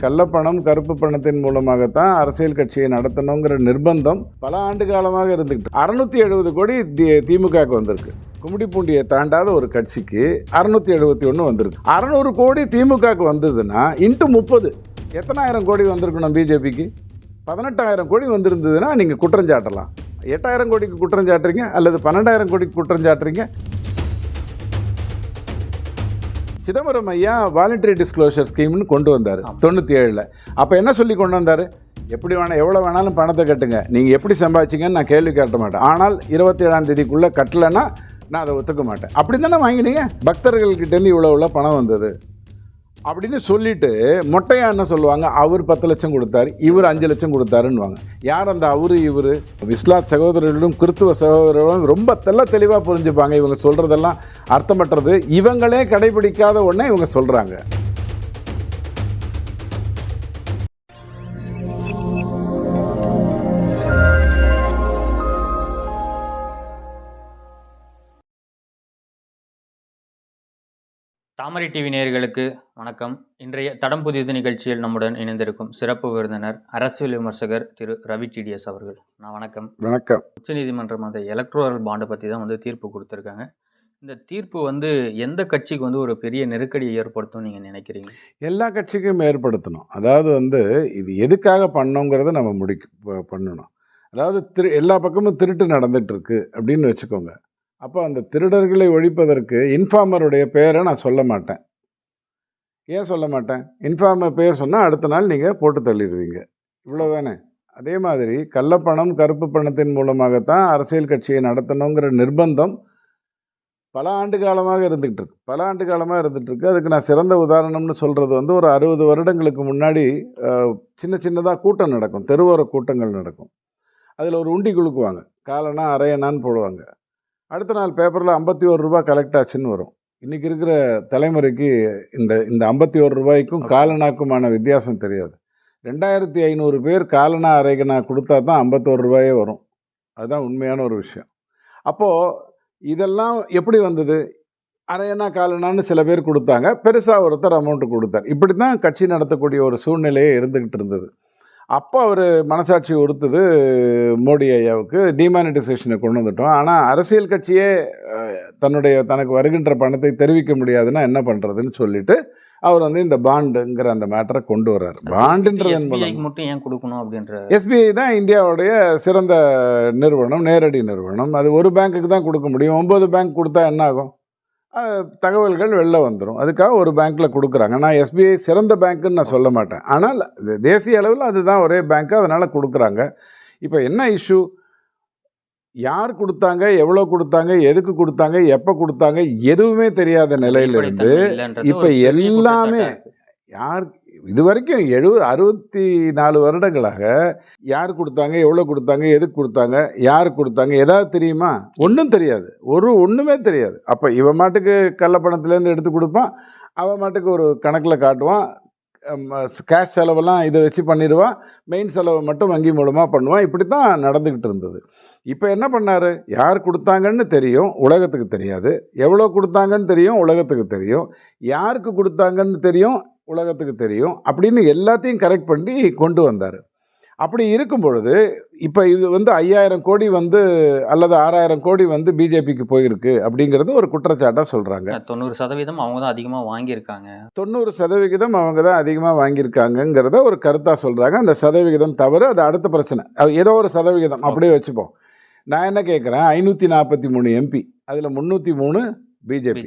கள்ளப்பணம் கருப்பு பணத்தின் மூலமாகத்தான் அரசியல் கட்சியை நடத்தணுங்கிற நிர்பந்தம் பல ஆண்டு காலமாக இருந்துக்கிட்டு அறுநூத்தி எழுபது கோடி தி- திமுகவுக்கு வந்திருக்கு. கும்மிடிப்பூண்டியை தாண்டாத ஒரு கட்சிக்கு அறுநூத்தி எழுபத்தி ஒன்று வந்திருக்கு. அறநூறு கோடி திமுகவுக்கு வந்ததுன்னா இன்ட்டு முப்பது. எத்தனாயிரம் கோடி வந்திருக்கணும் பிஜேபிக்கு? பதினெட்டாயிரம் கோடி வந்திருந்ததுன்னா நீங்கள் குற்றம் சாட்டலாம். எட்டாயிரம் கோடிக்கு குற்றம் சாட்டுறீங்க அல்லது பன்னெண்டாயிரம் கோடிக்கு குற்றம் சாட்டுறீங்க? சிதம்பரம் ஐயா வாலண்டரி டிஸ்க்ளோஷர் ஸ்கீம்னு கொண்டு வந்தார் தொண்ணூற்றி ஏழில் அப்போ என்ன சொல்லி கொண்டு வந்தார்? எப்படி வேணா எவ்வளோ வேணாலும் பணத்தை கட்டுங்க. நீங்கள் எப்படி சம்பாதிச்சிங்கன்னு நான் கேள்வி கேட்ட மாட்டேன். ஆனால் இருபத்தி ஏழாம் தேதிக்குள்ளே கட்டலைன்னா நான் அதை ஒத்துக்க மாட்டேன். அப்படி தானே வாங்கினீங்க? பக்தர்கள்கிட்டேருந்து இவ்வளோ இவ்வளோ பணம் வந்தது. அப்படின்னு சொல்லிட்டு மொட்டையா என்ன சொல்லுவாங்க? அவர் பத்து லட்சம் கொடுத்தாரு இவர் அஞ்சு லட்சம் கொடுத்தாருன்னுவாங்க. யார் அந்த அவரு இவர்? இஸ்லாத் சகோதரர்களும் கிறித்துவ சகோதரர்களும் ரொம்ப தெள்ள தெளிவாக புரிஞ்சுப்பாங்க. இவங்க சொல்கிறதெல்லாம் அர்த்தமற்றது. இவங்களே கடைபிடிக்காத ஒன்றே இவங்க சொல்கிறாங்க தாமரை டிவி நேயர்களுக்கு வணக்கம். இன்றைய தடம் புதியது நிகழ்ச்சியில் நம்முடன் இணைந்திருக்கும் சிறப்பு விருந்தினர் அரசியல் விமர்சகர் திரு ரவி டிடிஎஸ் அவர்கள். நான் வணக்கம். வணக்கம். உச்சநீதிமன்றம் அந்த எலக்ட்ரோரல் பாண்டை பற்றி தான் வந்து தீர்ப்பு கொடுத்துருக்காங்க. இந்த தீர்ப்பு வந்து எந்த கட்சிக்கு வந்து ஒரு பெரிய நெருக்கடியை ஏற்படுத்தும் நீங்கள் நினைக்கிறீங்க? எல்லா கட்சிக்கும் ஏற்படுத்தணும். அதாவது வந்து இது எதுக்காக பண்ணோங்கிறத நம்ம ப- பண்ணணும். அதாவது திரு எல்லா பக்கமும் திருட்டு நடந்துட்டு இருக்கு அப்படின்னு வச்சுக்கோங்க. அப்போ அந்த திருடர்களை ஒழிப்பதற்கு இன்ஃபார்மருடைய பெயரை நான் சொல்ல மாட்டேன். ஏன் சொல்ல மாட்டேன்? இன்ஃபார்மர் பெயர் சொன்னால் அடுத்த நாள் நீங்கள் போட்டு தள்ளிடுவீங்க. இவ்வளோ தானே அதே மாதிரி கள்ளப்பணம் கருப்பு பணத்தின் மூலமாகத்தான் அரசியல் கட்சியை நடத்தணுங்கிற நிர்பந்தம் பல ஆண்டு காலமாக இருந்துகிட்டு இருக்கு. பல ஆண்டு காலமாக இருந்துகிட்டு இருக்கு. அதுக்கு நான் சிறந்த உதாரணம்னு சொல்கிறது வந்து ஒரு அறுபது வருடங்களுக்கு முன்னாடி சின்ன சின்னதாக கூட்டம் நடக்கும். தெருவோர கூட்டங்கள் நடக்கும். அதில் ஒரு உண்டி குலுக்குவாங்க. காலனா அரையனான்னு போடுவாங்க. அடுத்த நாள் பேப்பரில் ஐம்பத்தி ஒரு ரூபா கலெக்ட் ஆச்சுன்னு வரும். இன்றைக்கி இருக்கிற தலைமுறைக்கு இந்த இந்த ஐம்பத்தி ஒரு ரூபாய்க்கும் காலனாக்குமான வித்தியாசம் தெரியாது. ரெண்டாயிரத்தி ஐநூறு பேர் காலனா அரைகனா கொடுத்தா தான் ஐம்பத்தோரு ரூபாயே வரும். அதுதான் உண்மையான ஒரு விஷயம். அப்போது இதெல்லாம் எப்படி வந்தது? அரையனா காலனான்னு சில பேர் கொடுத்தாங்க. பெருசாக ஒருத்தர் அமௌண்ட்டு கொடுத்தார். இப்படி தான் கட்சி நடத்தக்கூடிய ஒரு சூழ்நிலையே இருந்துக்கிட்டு இருந்தது. அப்போ அவர் மனசாட்சி உறுத்துது மோடி ஐயாவுக்கு. டிமானிட்டைசேஷனை கொண்டு வந்துட்டோம். ஆனால் அரசியல் கட்சியே தன்னுடைய தனக்கு வருகின்ற பணத்தை தெரிவிக்க முடியாதுன்னா என்ன பண்ணுறதுன்னு சொல்லிட்டு அவர் வந்து இந்த பாண்டுங்கிற அந்த மேட்டரை கொண்டு வர்றார். எஸ்பிஐக்கு மட்டும் ஏன் கொடுக்கணும் அப்படின்ற எஸ்பிஐ தான் இந்தியாவுடைய சிறந்த நிறுவனம் நேரடி நிறுவனம். அது ஒரு பேங்க்குக்கு தான் கொடுக்க முடியும். ஒம்பது பேங்க் கொடுத்தா என்ன ஆகும்? தகவல்கள் வெளில வந்துடும் அதுக்காக ஒரு பேங்க்கில் கொடுக்குறாங்க. நான் எஸ்பிஐ சிறந்த பேங்க்குன்னு நான் சொல்ல மாட்டேன். ஆனால் தேசிய அளவில் அதுதான் ஒரே பேங்க்கு அதனால் கொடுக்குறாங்க. இப்போ என்ன இஷ்யூ? யார் கொடுத்தாங்க? எவ்வளோ கொடுத்தாங்க? எதுக்கு கொடுத்தாங்க? எப்போ கொடுத்தாங்க? எதுவுமே தெரியாத நிலையிலிருந்து இப்ப எல்லாமே. யார் இது வரைக்கும் எழுபது அறுபத்தி நாலு வருடங்களாக யார் கொடுத்தாங்க எவ்வளோ கொடுத்தாங்க எதுக்கு கொடுத்தாங்க யார் கொடுத்தாங்க ஏதாவது தெரியுமா? ஒன்றும் தெரியாது. ஒரு ஒன்றுமே தெரியாது. அப்போ இவன் மாட்டுக்கு கள்ளப்பணத்துலேருந்து எடுத்து கொடுப்பான். அவன் மாட்டுக்கு ஒரு கணக்கில் காட்டுவான். கேஷ் செலவெல்லாம் இதை வச்சு பண்ணிடுவான். மெயின் செலவை மட்டும் வங்கி மூலமாக பண்ணுவான். இப்படி தான் நடந்துக்கிட்டு இருந்தது. இப்போ என்ன பண்ணார்? யார் கொடுத்தாங்கன்னு தெரியும். உலகத்துக்கு தெரியாது. எவ்வளோ கொடுத்தாங்கன்னு தெரியும். உலகத்துக்கு தெரியும். யாருக்கு கொடுத்தாங்கன்னு தெரியும்? உலகத்துக்கு தெரியும் அப்படின்னு எல்லாத்தையும் கரெக்ட் பண்ணி கொண்டு வந்தார். அப்படி இருக்கும் பொழுது இப்போ இது வந்து ஐயாயிரம் கோடி வந்து அல்லது ஆறாயிரம் கோடி வந்து பிஜேபிக்கு போயிருக்கு அப்படிங்கிறது ஒரு குற்றச்சாட்டாக சொல்கிறாங்க தொண்ணூறு சதவீதம் அவங்க தான் அதிகமாக வாங்கியிருக்காங்க. தொண்ணூறு சதவிகிதம் அவங்க தான் அதிகமாக வாங்கியிருக்காங்கங்கிறத ஒரு கருத்தாக சொல்கிறாங்க அந்த சதவிகிதம் தவறு அது அடுத்த பிரச்சனை. ஏதோ ஒரு சதவிகிதம் அப்படியே வச்சுப்போம். நான் என்ன கேட்குறேன்? ஐநூற்றி நாற்பத்தி மூணு எம்பி அதில் முந்நூற்றி மூணு பிஜேபி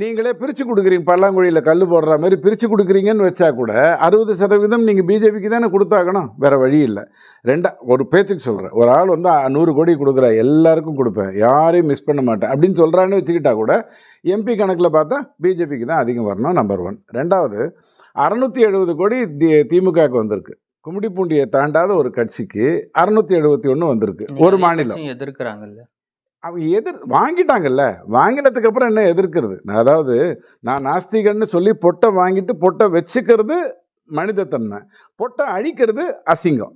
நீங்களே பிரித்து கொடுக்குறீங்க. பல்லாங்குழியில் கல் போடுற மாதிரி பிரித்து கொடுக்குறீங்கன்னு வச்சா கூட அறுபது சதவீதம் நீங்கள் பிஜேபிக்கு தானே கொடுத்தாகணும். வேறு வழி இல்லை. ரெண்டா ஒரு பேச்சுக்கு சொல்கிறேன் ஒரு ஆள் வந்து நூறு கோடி கொடுக்குறா எல்லாருக்கும் கொடுப்பேன். யாரையும் மிஸ் பண்ண மாட்டேன். அப்படின்னு சொல்கிறான்னு வச்சுக்கிட்டா கூட எம்பி கணக்கில் பார்த்தா பிஜேபிக்கு தான் அதிகம் வரணும் நம்பர் ஒன் ரெண்டாவது அறநூற்றி எழுபது கோடி தி திமுகவுக்கு வந்திருக்கு. கும்மிடிப்பூண்டியை தாண்டாத ஒரு கட்சிக்கு அறுநூத்தி எழுபத்தி ஒன்று வந்திருக்கு. ஒரு மாநிலம். எதிர்க்கிறாங்கல்ல. அவங்க எதிர் வாங்கிட்டாங்கல்ல. வாங்கினதுக்கப்புறம் என்ன எதிர்க்கிறது? நான் அதாவது நான் நாஸ்திகன்னு சொல்லி பொட்டை வாங்கிட்டு பொட்டை வச்சுக்கிறது மனிதத்தன்மை. பொட்டை அழிக்கிறது அசிங்கம்.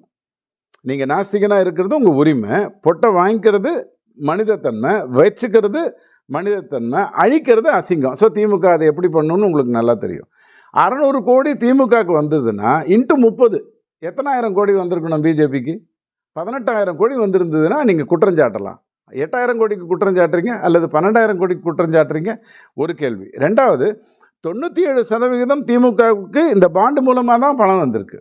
நீங்கள் நாஸ்திகனாக இருக்கிறது உங்கள் உரிமை. பொட்டை வாங்கிக்கிறது மனிதத்தன்மை. வச்சுக்கிறது மனிதத்தன்மை. அழிக்கிறது அசிங்கம். ஸோ திமுக அதை எப்படி பண்ணணும்னு உங்களுக்கு நல்லா தெரியும். அறநூறு கோடி திமுகவுக்கு வந்ததுன்னா இன்ட்டு முப்பது. எத்தனாயிரம் கோடி வந்திருக்கணும் பிஜேபிக்கு? பதினெட்டாயிரம் கோடி வந்திருந்ததுன்னா நீங்கள் குற்றஞ்சாட்டலாம். எட்டாயிரம் கோடிக்கு குற்றம் சாட்டுறீங்க அல்லது பன்னெண்டாயிரம் கோடிக்கு குற்றம் சாட்டுறீங்க? ஒரு கேள்வி. ரெண்டாவது தொண்ணூற்றி ஏழு சதவிகிதம் திமுகவுக்கு இந்த பாண்டு மூலமாக தான் பணம் வந்திருக்கு.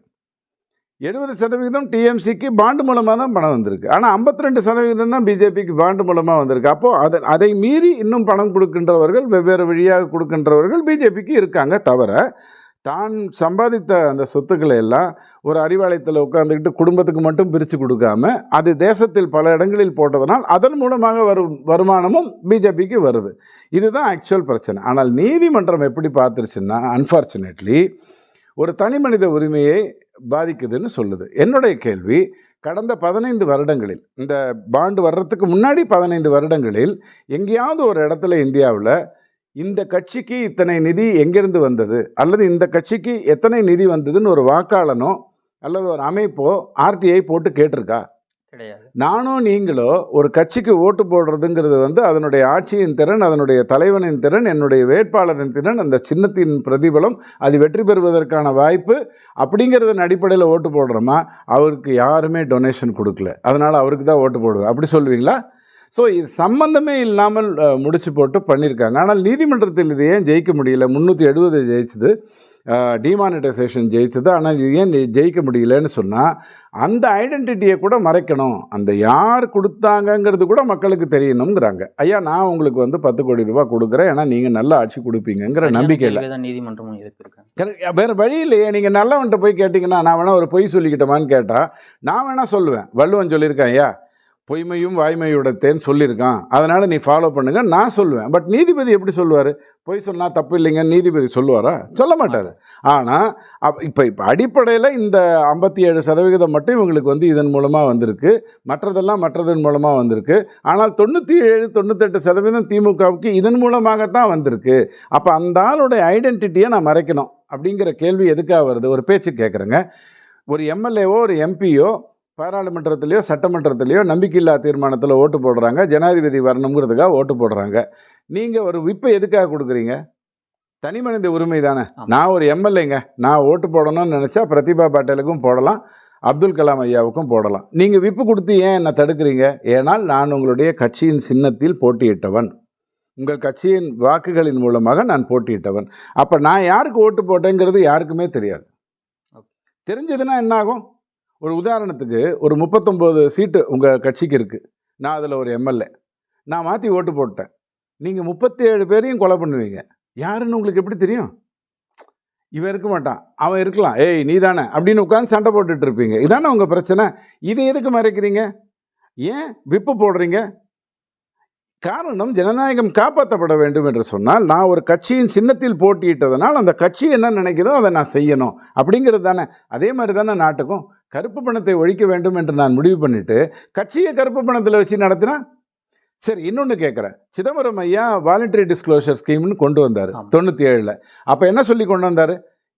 எழுபது சதவிகிதம் டிஎம்சிக்கு பாண்டு மூலமாக தான் பணம் வந்திருக்கு. ஆனால் 52% ரெண்டு சதவிகிதம் தான் பிஜேபிக்கு பாண்டு மூலமாக வந்திருக்கு. அப்போது அதை அதை மீறி இன்னும் பணம் கொடுக்கின்றவர்கள் வெவ்வேறு வழியாக கொடுக்கின்றவர்கள் பிஜேபிக்கு இருக்காங்க தவிர தான் சம்பாதித்த அந்த சொத்துக்களை எல்லாம் ஒரு அறிவாலயத்தில் உட்காந்துக்கிட்டு குடும்பத்துக்கு மட்டும் பிரித்து கொடுக்காம அது தேசத்தில் பல இடங்களில் போட்டதனால் அதன் மூலமாக வரும் வருமானமும் பிஜேபிக்கு வருது. இதுதான் ஆக்சுவல் பிரச்சனை. ஆனால் நீதிமன்றம் எப்படி பார்த்துருச்சுன்னா அன்ஃபார்ச்சுனேட்லி ஒரு தனி மனித உரிமையை பாதிக்குதுன்னு சொல்லுது. என்னுடைய கேள்வி கடந்த பதினைந்து வருடங்களில் இந்த பாண்டு வர்றதுக்கு முன்னாடி பதினைந்து வருடங்களில் எங்கேயாவது ஒரு இடத்துல இந்தியாவில் இந்த கட்சிக்கு இத்தனை நிதி எங்கிருந்து வந்தது? அல்லது இந்த கட்சிக்கு எத்தனை நிதி வந்ததுன்னு ஒரு வாக்காளனோ அல்லது ஒரு அமைப்போ ஆர்டிஐ போட்டு கேட்டிருக்கா? கிடையாது. நானோ நீங்களோ ஒரு கட்சிக்கு ஓட்டு போடுறதுங்கிறது வந்து அதனுடைய ஆட்சியின் திறன் அதனுடைய தலைவனின் திறன் என்னுடைய வேட்பாளரின் திறன் அந்த சின்னத்தின் பிரதிபலம் அது வெற்றி பெறுவதற்கான வாய்ப்பு அப்படிங்கிறதன் அடிப்படையில் ஓட்டு போடுறோமா? அவருக்கு யாருமே டொனேஷன் கொடுக்கல. அதனால் அவருக்கு தான் ஓட்டு போடுவேன். அப்படி சொல்லுவீங்களா? ஸோ இது சம்பந்தமே இல்லாமல் முடிச்சு போட்டு பண்ணியிருக்காங்க ஆனால் நீதிமன்றத்தில் இது ஏன் ஜெயிக்க முடியல? முந்நூற்றி எழுபது ஜெயிச்சது. டிமானிட்டைசேஷன் ஜெயிச்சது. ஆனால் இது ஏன் ஜெயிக்க முடியலன்னு சொன்னால் அந்த ஐடென்டிட்டியை கூட மறைக்கணும். அந்த யார் கொடுத்தாங்கங்கிறது கூட மக்களுக்கு தெரியணுங்கிறாங்க ஐயா நான் உங்களுக்கு வந்து பத்து கோடி ரூபாய் கொடுக்குறேன். ஏன்னா நீங்கள் நல்ல ஆட்சி கொடுப்பீங்கங்கிற சரியான நம்பிக்கையில். நீதிமன்றமும் கரெக்ட். வேற வழி இல்லையே. நீங்கள் நல்லவன்ட்ட போய் கேட்டிங்கன்னா நான் வேணா ஒரு பொய் சொல்லிக்கிட்டோமான்னு கேட்டால் நான் வேணா சொல்லுவேன். வள்ளுவன் சொல்லியிருக்கேன் ஐயா பொய்மையும் வாய்மையுடத்தேன்னு சொல்லியிருக்கான். அதனால் நீ ஃபாலோ பண்ணுங்க நான் சொல்லுவேன். பட் நீதிபதி எப்படி சொல்லுவார்? பொய் சொன்னால் தப்பு இல்லைங்க நீதிபதி சொல்லுவாரா? சொல்ல மாட்டார். ஆனால் அப் இப்போ இப்போ அடிப்படையில் இந்த ஐம்பத்தி ஏழு சதவிகிதம் மட்டும் இவங்களுக்கு வந்து இதன் மூலமாக வந்திருக்கு. மற்றதெல்லாம் மற்றதன் மூலமாக வந்திருக்கு. ஆனால் தொண்ணூற்றி ஏழு தொண்ணூத்தெட்டு சதவீதம் திமுகவுக்கு இதன் மூலமாகத்தான் வந்திருக்கு. அப்போ அந்த ஆளுடைய ஐடென்டிட்டியை நான் மறைக்கணும் அப்படிங்கிற கேள்வி எதுக்காக வருது? ஒரு பேச்சு கேட்குறேங்க ஒரு எம்எல்ஏவோ ஒரு எம்பியோ பாராளுமன்றத்திலையோ சட்டமன்றத்திலையோ நம்பிக்கையில்லா தீர்மானத்தில் ஓட்டு போடுறாங்க. ஜனாதிபதி வரணுங்கிறதுக்காக ஓட்டு போடுறாங்க. நீங்கள் ஒரு விப்பை எதுக்காக கொடுக்குறீங்க? தனி மனித உரிமை தானே. நான் ஒரு எம்எல்ஏங்க. நான் ஓட்டு போடணும்னு நினச்சா பிரதிபா பாட்டேலுக்கும் போடலாம் அப்துல் கலாம் ஐயாவுக்கும் போடலாம். நீங்கள் விப்பு கொடுத்து ஏன் என்னை தடுக்கிறீங்க? ஏனால் நான் உங்களுடைய கட்சியின் சின்னத்தில் போட்டியிட்டவன். உங்கள் கட்சியின் வாக்குகளின் மூலமாக நான் போட்டியிட்டவன். அப்போ நான் யாருக்கு ஓட்டு போட்டேங்கிறது யாருக்குமே தெரியாது. தெரிஞ்சதுன்னா என்ன ஆகும் ஒரு உதாரணத்துக்கு ஒரு முப்பத்தொம்போது சீட்டு உங்கள் கட்சிக்கு இருக்குது நான் அதில் ஒரு எம்எல்ஏ. நான் மாற்றி ஓட்டு போட்டேன். நீங்கள் முப்பத்தி ஏழு பேரையும் கொலை பண்ணுவீங்க. யாருன்னு உங்களுக்கு எப்படி தெரியும்? இவன் இருக்க மாட்டான். அவன் இருக்கலாம். ஏய் நீ தானே அப்படின்னு உட்காந்து சண்டை போட்டுட்டு இருப்பீங்க. இதானே உங்கள் பிரச்சனை? இதை எதுக்கு மறைக்கிறீங்க? ஏன் விப்பு போடுறீங்க? காரணம் ஜனநாயகம் காப்பாற்றப்பட வேண்டும் என்று சொன்னால் நான் ஒரு கட்சியின் சின்னத்தில் போட்டியிட்டதனால் அந்த கட்சி என்ன நினைக்குதோ அதை நான் செய்யணும். அப்படிங்கிறது தானே. அதே மாதிரி தானே நாட்டுக்கும். கருப்பு பணத்தை ஒழிக்க வேண்டும் என்று நான் முடிவு பண்ணிட்டு கட்சியை கருப்பு பணத்தில் வச்சு நடத்தினா? சரி இன்னொன்று கேட்குறேன் சிதம்பரம் ஐயா வாலண்டரி டிஸ்க்ளோஷர் ஸ்கீம்னு கொண்டு வந்தார். தொண்ணூற்றி ஏழில் அப்போ என்ன சொல்லி கொண்டு வந்தார்?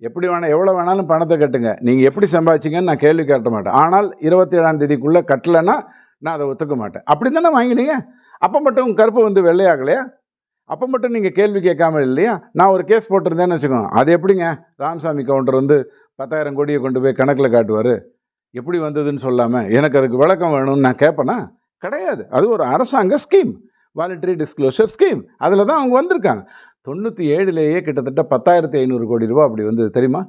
எப்படி வேணா எவ்வளோ வேணாலும் பணத்தை கட்டுங்க. நீங்கள் எப்படி சம்பாதிச்சிங்கன்னு நான் கேள்வி கேட்ட மாட்டேன். ஆனால் இருபத்தி ஏழாம் தேதிக்குள்ளே கட்டலைன்னா நான் அதை ஒத்துக்க மாட்டேன். அப்படி தானே வாங்கினீங்க? அப்போ மட்டும் கருப்பு வந்து வெள்ளையாகலையா? அப்போ மட்டும் நீங்கள் கேள்வி கேட்காம இல்லையா? நான் ஒரு கேஸ் போட்டிருந்தேன்னு வச்சுக்கோங்க. அது எப்படிங்க? ராமசாமி கவுண்டர் வந்து பத்தாயிரம் கோடியை கொண்டு போய் கணக்கில் காட்டுவார். எப்படி வந்ததுன்னு சொல்லாமல் எனக்கு அதுக்கு விளக்கம் வேணும்னு நான் கேட்பேனா கிடையாது. அது ஒரு அரசாங்க ஸ்கீம். வாலண்டரி டிஸ்க்ளோஷர் ஸ்கீம் அதில் தான் அவங்க வந்திருக்காங்க. தொண்ணூற்றி ஏழுலேயே கிட்டத்தட்ட பத்தாயிரத்தி ஐநூறு கோடி ரூபா அப்படி வந்தது தெரியுமா?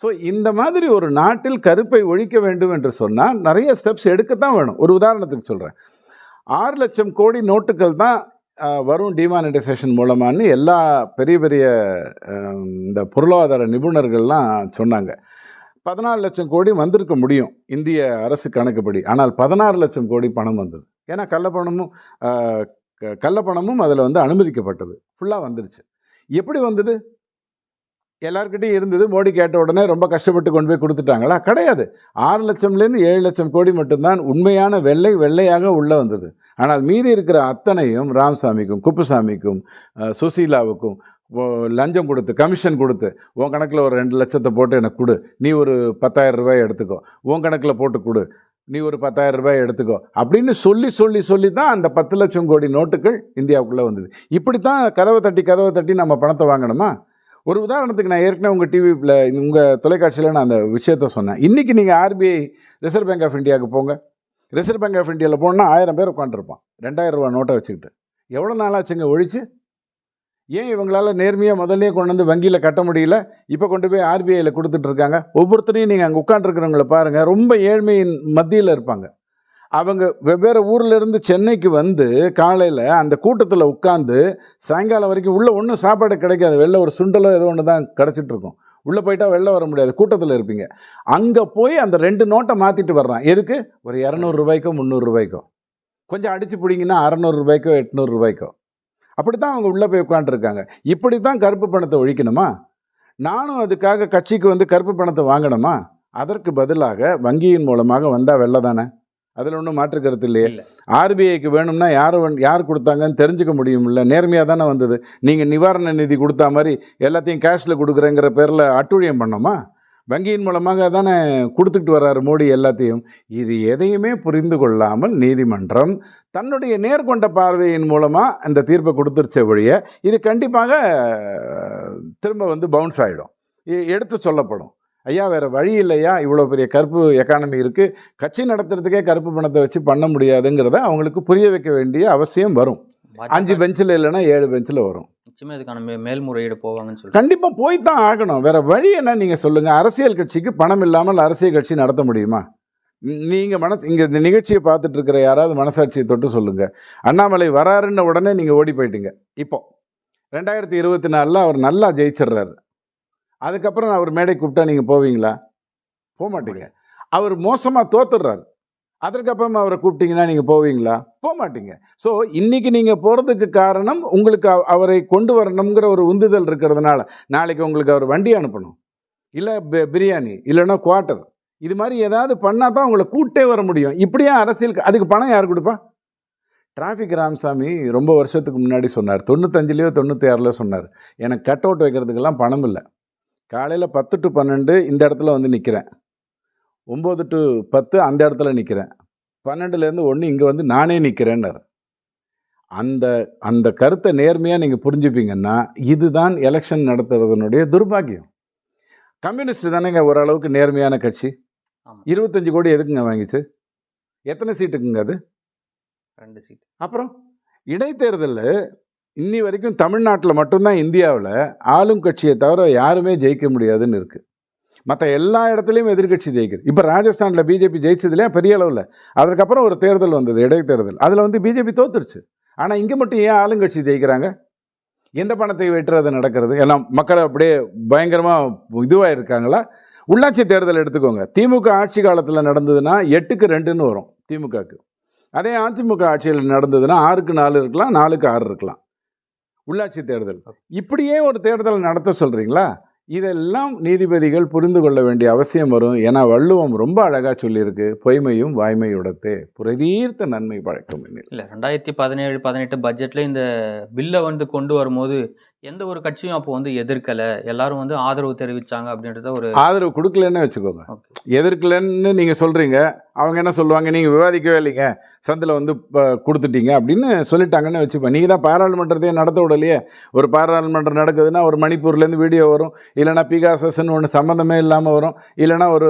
ஸோ இந்த மாதிரி ஒரு நாட்டில் கருப்பை ஒழிக்க வேண்டும் என்று சொன்னால் நிறைய ஸ்டெப்ஸ் எடுக்கத்தான் வேணும். ஒரு உதாரணத்துக்கு சொல்கிறேன் ஆறு லட்சம் கோடி நோட்டுகள் தான் வரும் டிமானிட்டைசேஷன் மூலமான்னு எல்லா பெரிய பெரிய இந்த பொருளாதார நிபுணர்கள்லாம் சொன்னாங்க. பதினாலு லட்சம் கோடி வந்திருக்க முடியும் இந்திய அரசு கணக்குப்படி. ஆனால் பதினாறு லட்சம் கோடி பணம் வந்தது. ஏன்னா கள்ளப்பணமும் க- கள்ளப்பணமும் அதில் வந்து அனுமதிக்கப்பட்டது. ஃபுல்லாக வந்துருச்சு. எப்படி வந்தது? எல்லார்கிட்டையும் இருந்தது. மோடி கேட்ட உடனே ரொம்ப கஷ்டப்பட்டு கொண்டு போய் கொடுத்துட்டாங்களா? கிடையாது. ஆறு லட்சம்லேருந்து ஏழு லட்சம் கோடி மட்டும்தான் உண்மையான வெள்ளை வெள்ளையாக உள்ளே வந்தது. ஆனால் மீதி இருக்கிற அத்தனையும் ராமசாமிக்கும் குப்புசாமிக்கும் சுசீலாவுக்கும் லஞ்சம் கொடுத்து கமிஷன் கொடுத்து உன் கணக்கில் ஒரு ரெண்டு லட்சத்தை போட்டு எனக்கு கொடு. நீ ஒரு பத்தாயிரம் ரூபாய் எடுத்துக்கோ. உன் கணக்கில் போட்டு கொடு. நீ ஒரு பத்தாயிரம் ரூபாய் எடுத்துக்கோ. அப்படின்னு சொல்லி சொல்லி சொல்லி தான் அந்த பத்து லட்சம் கோடி நோட்டுகள் இந்தியாவுக்குள்ளே வந்தது. இப்படி தான் கதவை தட்டி கதவை தட்டி நம்ம பணத்தை வாங்கணுமா? ஒரு உதாரணத்துக்கு நான் ஏற்கனவே உங்கள் டிவியில் உங்கள் தொலைக்காட்சியில் நான் அந்த விஷயத்த சொன்னேன். இன்றைக்கி நீங்கள் ஆர்பிஐ ரிசர்வ் பேங்க் ஆஃப் இந்தியாவுக்கு போங்க. ரிசர்வ் பேங்க் ஆஃப் இந்தியாவில் போனால் ஆயிரம் பேர் உட்காந்துருப்பான் ரெண்டாயிரம் ரூபா நோட்டை வச்சுக்கிட்டு. எவ்வளோ நாளாச்சுங்க ஒழிச்சு? ஏன் இவங்களால் நேர்மையாக முதல்லே கொண்டு வந்து வங்கியில் கட்ட முடியல? இப்போ கொண்டு போய் ஆர்பிஐயில் கொடுத்துட்டு இருக்காங்க ஒவ்வொருத்தரையும் நீங்கள் அங்கே உட்காந்துருக்கிறவங்கள பாருங்கள் ரொம்ப ஏழ்மையின் மத்தியில் இருப்பாங்க. அவங்க வெவ்வேறு ஊர்லேருந்து சென்னைக்கு வந்து காலையில் அந்த கூட்டத்தில் உட்காந்து சாயங்காலம் வரைக்கும் உள்ளே ஒன்றும் சாப்பாடு கிடைக்காது. வெளில ஒரு சுண்டலோ ஏதோ ஒன்று தான் கிடச்சிட்ருக்கும். உள்ளே போயிட்டால் வெளில வர முடியாது. கூட்டத்தில் இருப்பீங்க. அங்கே போய் அந்த ரெண்டு நோட்டை மாற்றிட்டு வர்றான். எதுக்கு? ஒரு இரநூறுபாய்க்கோ முந்நூறுரூபாய்க்கோ கொஞ்சம் அடித்து பிடிங்கன்னா அறநூறுபாய்க்கோ எட்நூறுரூபாய்க்கோ அப்படி தான் அவங்க உள்ளே போய் உட்காந்துருக்காங்க இப்படி தான் கருப்பு பணத்தை ஒழிக்கணுமா? நானும் அதுக்காக கட்சிக்கு வந்து கருப்பு பணத்தை வாங்கணுமா? அதற்கு பதிலாக வங்கியின் மூலமாக வந்தால் வெள்ளை தானே? அதில் ஒன்றும் மாற்று கருத்து இல்லையே. இல்ல. ஆர்பிஐக்கு வேணும்னா யார் யார் கொடுத்தாங்கன்னு தெரிஞ்சுக்க முடியும்ல. நேர்மையாக தானே வந்தது. நீங்கள் நிவாரண நிதி கொடுத்தா மாதிரி எல்லாத்தையும் கேஷில் கொடுக்குறேங்கிற பேரில் அட்டுழியம் பண்ணோமா வங்கியின் மூலமாக தானே கொடுத்துக்கிட்டு வர்றாரு மோடி எல்லாத்தையும். இது எதையுமே புரிந்து கொள்ளாமல் நீதிமன்றம் தன்னுடைய நேர்கொண்ட பார்வையின் மூலமாக அந்த தீர்ப்பை கொடுத்துருச்ச வழிய இது கண்டிப்பாக திரும்ப வந்து பவுன்ஸ் ஆகிடும் எடுத்து சொல்லப்படும். ஐயா வேறு வழி இல்லையா? இவ்வளோ பெரிய கருப்பு எக்கானமி இருக்குது கட்சி நடத்துறதுக்கே கருப்பு பணத்தை வச்சு பண்ண முடியாதுங்கிறத அவங்களுக்கு புரிய வைக்க வேண்டிய அவசியம் வரும். அஞ்சு பெஞ்சில் இல்லைன்னா ஏழு பெஞ்சில் வரும். நிச்சயமா இதுக்கான மே- மேல்முறையீடு போவாங்கன்னு சொல்லி கண்டிப்பாக போய் தான் ஆகணும். வேற வழி என்ன நீங்கள் சொல்லுங்கள் அரசியல் கட்சிக்கு பணம் இல்லாமல் அரசியல் கட்சி நடத்த முடியுமா? நீங்கள் மனசு இங்கே இந்த நிகழ்ச்சியை பார்த்துட்டு இருக்கிற யாராவது மனசாட்சியை தொட்டு சொல்லுங்கள் அண்ணாமலை வராருன்ன உடனே நீங்கள் ஓடி போயிட்டீங்க. இப்போ ரெண்டாயிரத்தி இருபத்தி நாலில் அவர் நல்லா ஜெயிச்சிடுறாரு. அதுக்கப்புறம் அவர் மேடை கூப்பிட்டா நீங்கள் போவீங்களா? போக மாட்டீங்க அவர் மோசமாக தோத்துடுறாரு. அதற்கப்புறம் அவரை கூப்பிட்டீங்கன்னா நீங்கள் போவீங்களா? போக மாட்டீங்க ஸோ இன்றைக்கி நீங்கள் போகிறதுக்கு காரணம் உங்களுக்கு அவரை கொண்டு வரணுங்கிற ஒரு உந்துதல் இருக்கிறதுனால நாளைக்கு உங்களுக்கு அவர் வண்டி அனுப்பணும். இல்லை பிரியாணி இல்லைன்னா குவார்ட்டர் இது மாதிரி ஏதாவது பண்ணால் தான் உங்களை கூட்டே வர முடியும். இப்படியே அரசியலுக்கு அதுக்கு பணம் யார் கொடுப்பா? டிராஃபிக் ராமசாமி ரொம்ப வருஷத்துக்கு முன்னாடி சொன்னார். தொண்ணூத்தஞ்சுலேயோ தொண்ணூற்றி ஆறுலையோ சொன்னார். எனக்கு கட் அவுட் வைக்கிறதுக்கெல்லாம் பணம் இல்லை. காலையில் பத்து டு பன்னெண்டு இந்த இடத்துல வந்து நிற்கிறேன் ஒம்பது டு பத்து அந்த இடத்துல நிற்கிறேன் பன்னெண்டுலேருந்து ஒன்று இங்கே வந்து நானே நிற்கிறேன்னாரு அந்த அந்த கருத்தை நேர்மையாக நீங்கள் புரிஞ்சுப்பீங்கன்னா இதுதான் எலெக்ஷன் நடத்துறதுனுடைய துர்பாக்கியம். கம்யூனிஸ்ட் தானேங்க ஓரளவுக்கு நேர்மையான கட்சி. இருபத்தஞ்சு கோடி எதுக்குங்க வாங்கிச்சு? எத்தனை சீட்டுக்குங்க அது? ரெண்டு சீட் அப்புறம் இடைத்தேர்தலில் இன்னி வரைக்கும் தமிழ்நாட்டில் மட்டும்தான் இந்தியாவில் ஆளும் கட்சியை தவிர யாருமே ஜெயிக்க முடியாதுன்னு இருக்குது மற்ற எல்லா இடத்துலையும் எதிர்க்கட்சி ஜெயிக்குது. இப்போ ராஜஸ்தானில் பிஜேபி ஜெயிச்சதுலேயே பெரிய அளவில். அதற்கப்புறம் ஒரு தேர்தல் வந்தது இடைத்தேர்தல். அதில் வந்து பிஜேபி தோத்துருச்சு. ஆனால் இங்கே மட்டும் ஏன் ஆளுங்கட்சி ஜெயிக்கிறாங்க? எந்த பணத்தை வெட்டுறது நடக்கிறது? எல்லாம் மக்கள் அப்படியே பயங்கரமாக இதுவாக இருக்காங்களா உள்ளாட்சி தேர்தல் எடுத்துக்கோங்க. திமுக ஆட்சி காலத்தில் நடந்ததுன்னா எட்டுக்கு ரெண்டுன்னு வரும் திமுகக்கு. அதே அதிமுக ஆட்சியில் நடந்ததுன்னா ஆறுக்கு நாலு இருக்கலாம் நாலுக்கு ஆறு இருக்கலாம். உள்ளாட்சி தேர்தல். இப்படியே ஒரு தேர்தல் நடத்த சொல்கிறீங்களா இதெல்லாம் நீதிபதிகள் புரிந்து கொள்ள வேண்டிய அவசியம் வரும். ஏன்னா வள்ளுவம் ரொம்ப அழகாக சொல்லியிருக்கு பொய்மையும் வாய்மையுடத்தே. புரதீர்த்த நன்மை பழக்கம் இல்லை ரெண்டாயிரத்தி பதினேழு பதினெட்டு பட்ஜெட்டில் இந்த பில்லை வந்து கொண்டு வரும்போது எந்த ஒரு கட்சியும் அப்போ வந்து எதிர்க்கலை? எல்லாரும் வந்து ஆதரவு தெரிவிச்சாங்க அப்படின்றத ஒரு ஆதரவு கொடுக்கலன்னு வச்சுக்கோங்க. எதிர்க்கலன்னு நீங்கள் சொல்கிறீங்க அவங்க என்ன சொல்லுவாங்க? நீங்கள் விவாதிக்கவே இல்லைங்க. சந்தில் வந்து கொடுத்துட்டீங்க அப்படின்னு சொல்லிட்டாங்கன்னு வச்சுப்பேன் நீங்கள் தான் பாராளுமன்றத்தையே நடத்த விடலையே. ஒரு பாராளுமன்றம் நடக்குதுன்னா ஒரு மணிப்பூர்லேருந்து வீடியோ வரும். இல்லைனா பிகாசஸ்ன்னு ஒன்று சம்மந்தமே இல்லாமல் வரும். இல்லைனா ஒரு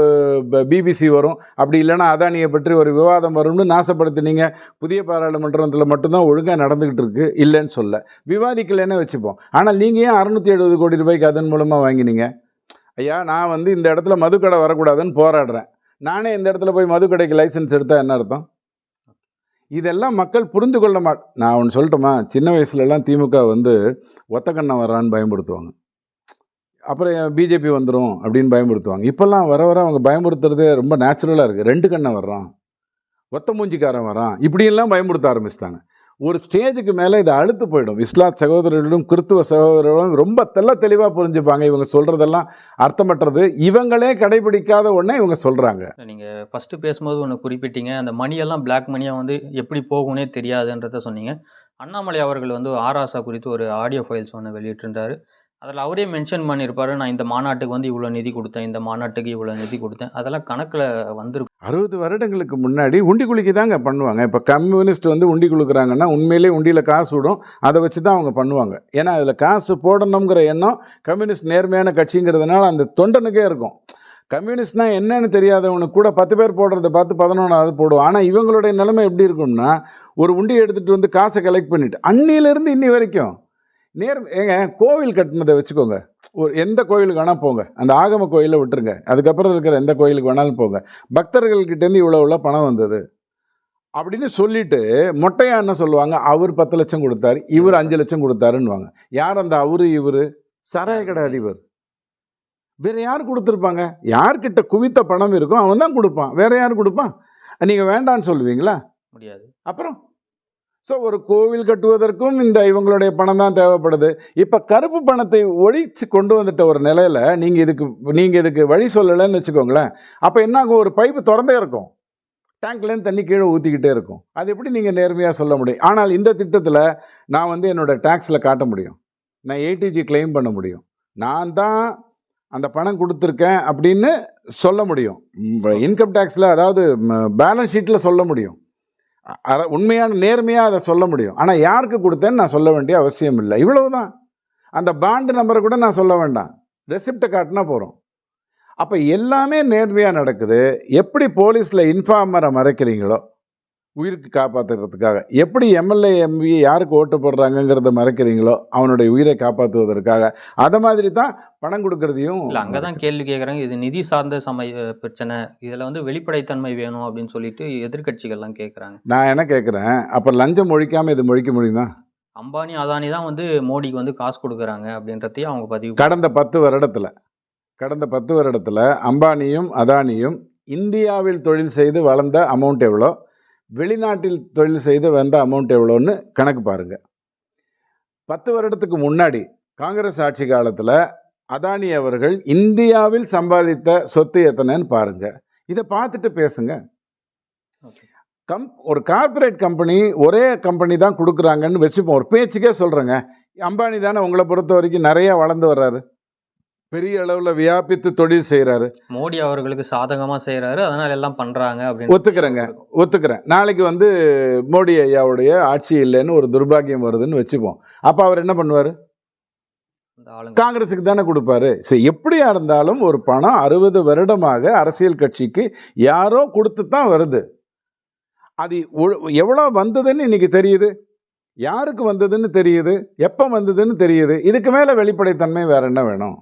பிபிசி வரும். அப்படி இல்லைனா அதானியை பற்றி ஒரு விவாதம் வரும்னு நாசப்படுத்தினீங்க. புதிய பாராளுமன்றத்தில் மட்டும்தான் ஒழுங்காக நடந்துக்கிட்டு இருக்கு. இல்லைன்னு சொல்ல. விவாதிக்கலைன்னு வச்சுப்போம். ஆனால் ஆனால் நீங்கள் ஏன் அறுநூத்தி எழுபது கோடி ரூபாய்க்கு அதன் மூலமாக வாங்கினீங்க? ஐயா நான் வந்து இந்த இடத்துல மதுக்கடை வரக்கூடாதுன்னு போராடுறேன். நானே இந்த இடத்துல போய் மதுக்கடைக்கு லைசன்ஸ் எடுத்தால் என்ன அர்த்தம்? இதெல்லாம் மக்கள் புரிந்து கொள்ள மாட் நான் ஒன்று சொல்லட்டுமா? சின்ன வயசுலலாம் திமுக வந்து ஒத்தக்கண்ணன் வர்றான்னு பயன்படுத்துவாங்க அப்புறம் பிஜேபி வந்துடும் அப்படின்னு பயமுறுத்துவாங்க. இப்போல்லாம் வர வர அவங்க பயமுறுத்துறதே ரொம்ப நேச்சுரலாக இருக்குது ரெண்டு கண்ணை வர்றான். ஒத்த மூஞ்சிக்காரன் வரான். இப்படியெல்லாம் பயமுறுத்த ஆரம்பிச்சிட்டாங்க. ஒரு ஸ்டேஜுக்கு மேலே இது அழுத்து போயிடும். இஸ்லாத் சகோதரர்களும் கிறித்துவ சகோதரர்களும் ரொம்ப தெல்ல தெளிவாக புரிஞ்சுப்பாங்க. இவங்க சொல்கிறதெல்லாம் அர்த்தமற்றது. இவங்களே கடைபிடிக்காத ஒன்றே இவங்க சொல்கிறாங்க நீங்கள் ஃபஸ்ட்டு பேசும்போது ஒன்று குறிப்பிட்டீங்க. அந்த மணியெல்லாம் பிளாக் மணியாக வந்து எப்படி போகும்னே தெரியாதுன்றத சொன்னீங்க. அண்ணாமலை அவர்கள் வந்து ஆராசா குறித்து ஒரு ஆடியோ ஃபைல்ஸ் ஒன்று வெளியிட்டிருந்தார். அதில் அவரே மென்ஷன் பண்ணியிருப்பாரு நான் இந்த மாநாட்டுக்கு வந்து இவ்வளோ நிதி கொடுத்தேன் இந்த மாநாட்டுக்கு இவ்வளோ நிதி கொடுத்தேன். அதெல்லாம் கணக்கில் வந்திருக்கும் அறுபது வருடங்களுக்கு முன்னாடி உண்டி குளிக்கு தாங்க பண்ணுவாங்க. இப்போ கம்யூனிஸ்ட் வந்து உண்டி குளிக்கிறாங்கன்னா உண்மையிலே உண்டியில் காசு விடும். அதை வச்சு தான் அவங்க பண்ணுவாங்க. ஏன்னா அதில் காசு போடணுங்கிற எண்ணம் கம்யூனிஸ்ட் நேர்மையான கட்சிங்கிறதுனால அந்த தொண்டனுக்கே இருக்கும். கம்யூனிஸ்ட்னா என்னன்னு தெரியாதவனுக்கு கூட பத்து பேர் போடுறத பார்த்து பதினொன்றாவது போடுவோம் ஆனால் இவங்களுடைய நிலைமை எப்படி இருக்கும்னா ஒரு உண்டியை எடுத்துகிட்டு வந்து காசை கலெக்ட் பண்ணிவிட்டு அன்னியிலேருந்து இன்னி வரைக்கும் நேர் ஏங்க கோவில் கட்டினதை வச்சுக்கோங்க. ஒரு எந்த கோயிலுக்கு வேணால் போங்க. அந்த ஆகம கோயிலை விட்டுருங்க. அதுக்கப்புறம் இருக்கிற எந்த கோயிலுக்கு வேணாலும் போங்க. பக்தர்கள்கிட்டேருந்து இவ்வளோ இவ்வளோ பணம் வந்தது. அப்படின்னு சொல்லிட்டு மொட்டையா என்ன சொல்லுவாங்க. அவர் பத்து லட்சம் கொடுத்தாரு இவர் அஞ்சு லட்சம் கொடுத்தாருன்னுவாங்க. யார் அந்த அவரு இவர்? சராய கடை அதிபர். வேற யார் கொடுத்துருப்பாங்க? யார்கிட்ட குவித்த பணம் இருக்கோ அவன் தான் கொடுப்பான். வேற யார் கொடுப்பான்? நீங்கள் வேண்டான்னு சொல்லுவீங்களா? முடியாது. அப்புறம்? ஸோ ஒரு கோவில் கட்டுவதற்கும் இந்த இவங்களுடைய பணம் தான் தேவைப்படுது. இப்போ கருப்பு பணத்தை ஒழிச்சு கொண்டு வந்துட்ட ஒரு நிலையில் நீங்கள் இதுக்கு நீங்கள் இதுக்கு வழி சொல்லலைன்னு வச்சுக்கோங்களேன். அப்போ என்ன ஆகும் ஒரு பைப்பு திறந்தே இருக்கும். டேங்க்லேருந்து தண்ணி கீழே ஊற்றிக்கிட்டே இருக்கும். அது எப்படி நீங்கள் நேர்மையாக சொல்ல முடியும்? ஆனால் இந்த திட்டத்தில் நான் வந்து என்னோடய டேக்ஸில் காட்ட முடியும். நான் ஏடிஜி கிளைம் பண்ண முடியும். நான் தான் அந்த பணம் கொடுத்துருக்கேன் அப்படின்னு சொல்ல முடியும். இன்கம் டேக்ஸில் அதாவது பேலன்ஸ் ஷீட்டில் சொல்ல முடியும். அதை உண்மையான நேர்மையாக அதை சொல்ல முடியும். ஆனால் யாருக்கு கொடுத்தேன்னு நான் சொல்ல வேண்டிய அவசியம் இல்லை. இவ்வளவுதான். அந்த பாண்டு நம்பரை கூட நான் சொல்ல வேண்டாம். ரெசிப்டை காட்டினா போகிறோம் அப்போ எல்லாமே நேர்மையாக நடக்குது. எப்படி போலீஸில் இன்ஃபார்மரை மறைக்கிறீங்களோ உயிருக்கு காப்பாற்றுறதுக்காக எப்படி எம்எல்ஏ எம்பி யாருக்கு ஓட்டு போடுறாங்கங்கிறத மறைக்கிறீங்களோ அவனுடைய உயிரை காப்பாற்றுவதற்காக அதை மாதிரி தான் பணம் கொடுக்கறதையும் இல்லை அங்கே தான் கேள்வி கேட்குறாங்க இது நிதி சார்ந்த சமய பிரச்சனை. இதில் வந்து வெளிப்படைத்தன்மை வேணும் அப்படின்னு சொல்லிட்டு எதிர்க்கட்சிகள்லாம் கேட்குறாங்க நான் என்ன கேட்குறேன் அப்போ லஞ்சம் ஒழிக்காமல் இது ஒழிக்க முடியுமா? அம்பானி அதானி தான் வந்து மோடிக்கு வந்து காசு கொடுக்குறாங்க அப்படின்றதையும் அவங்க பதிவு கடந்த பத்து வருடத்தில் கடந்த பத்து வருடத்தில் அம்பானியும் அதானியும் இந்தியாவில் தொழில் செய்து வளர்ந்த அமௌண்ட் எவ்வளோ? வெளிநாட்டில் தொழில் செய்து வந்த அமௌண்ட் எவ்வளோன்னு கணக்கு பாருங்கள் பத்து வருடத்துக்கு முன்னாடி காங்கிரஸ் ஆட்சி காலத்தில் அதானி அவர்கள் இந்தியாவில் சம்பாதித்த சொத்து எத்தனைன்னு பாருங்கள் இதை பார்த்துட்டு பேசுங்க. கம் ஒரு கார்ப்பரேட் கம்பெனி ஒரே கம்பெனி தான் கொடுக்குறாங்கன்னு வச்சுப்போம். ஒரு பேச்சுக்கே சொல்கிறேங்க அம்பானி தானே உங்களை பொறுத்த வரைக்கும் நிறைய வளர்ந்து வர்றாரு. பெரிய அளவில் வியாபித்து தொழில் செய்கிறாரு மோடி அவர்களுக்கு சாதகமாக செய்கிறாரு அதனால எல்லாம் பண்ணுறாங்க அப்படின்னு ஒத்துக்கிறேங்க. ஒத்துக்கிறேன். நாளைக்கு வந்து மோடி ஐயாவுடைய ஆட்சி இல்லைன்னு ஒரு துர்பாக்கியம் வருதுன்னு வச்சுப்போம். அப்போ அவர் என்ன பண்ணுவார்? காங்கிரஸுக்கு தானே கொடுப்பாரு. ஸோ எப்படியா இருந்தாலும் ஒரு பணம் அறுபது வருடமாக அரசியல் கட்சிக்கு யாரோ கொடுத்து தான் வருது. அது எவ்வளோ வந்ததுன்னு இன்னைக்கு தெரியுது? யாருக்கு வந்ததுன்னு தெரியுது? எப்போ வந்ததுன்னு தெரியுது? இதுக்கு மேலே வெளிப்படைத்தன்மை வேற என்ன வேணும்?